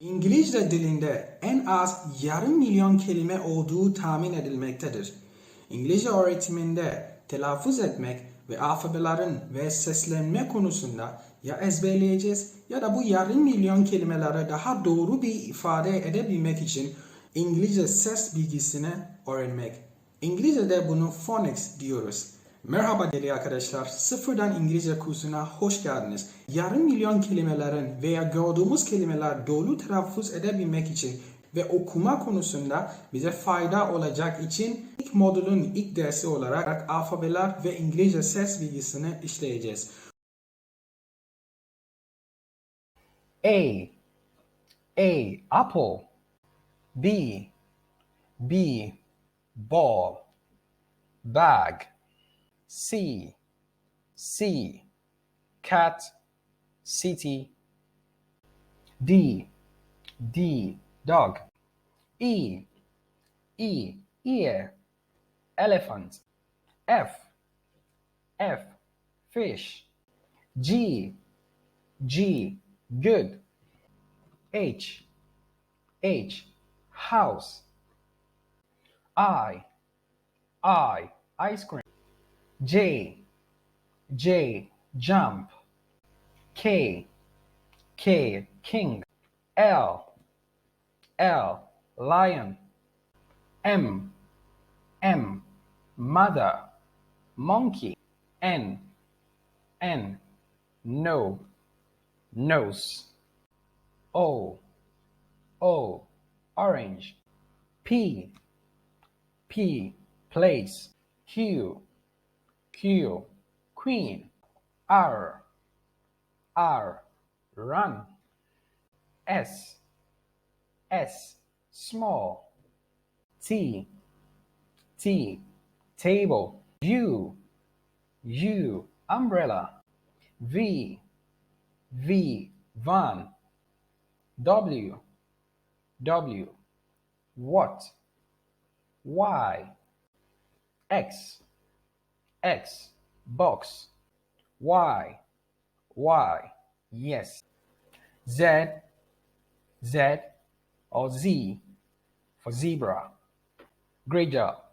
İngilizce dilinde en az yarım milyon kelime olduğu tahmin edilmektedir. İngilizce öğretiminde telaffuz etmek ve alfabelerin ve seslenme konusunda ya ezberleyeceğiz ya da bu yarım milyon kelimeleri daha doğru bir ifade edebilmek için İngilizce ses bilgisini öğrenmek. İngilizce'de bunu phonics diyoruz. Merhaba değerli arkadaşlar. Sıfırdan İngilizce kursuna hoş geldiniz. Yarım milyon kelimelerin veya gördüğümüz kelimeler doğru telaffuz edebilmek için ve okuma konusunda bize fayda olacak için ilk modülün ilk dersi olarak alfabeler ve İngilizce ses bilgisini işleyeceğiz. A. A. Apple. B. B. Ball. Bag. C. C. Cat. City. D. D. Dog. E. E. Ear. Elephant. F. F. Fish. G. G. Good. H. H. House. I. I. Ice cream. J. J. Jump. K. K. King. L. L. Lion. M. M. Mother. Monkey. N. N. No. Nose. O. O. Orange. P. P. Place. Q. Q. Queen. R. R. Run. S. S. Small. T. T. Table. U. U. Umbrella. V. V. Van. W. W. What? Y. X. X. Box. Y. Y. Yes. Z. Z. Or Z. For zebra. Great job.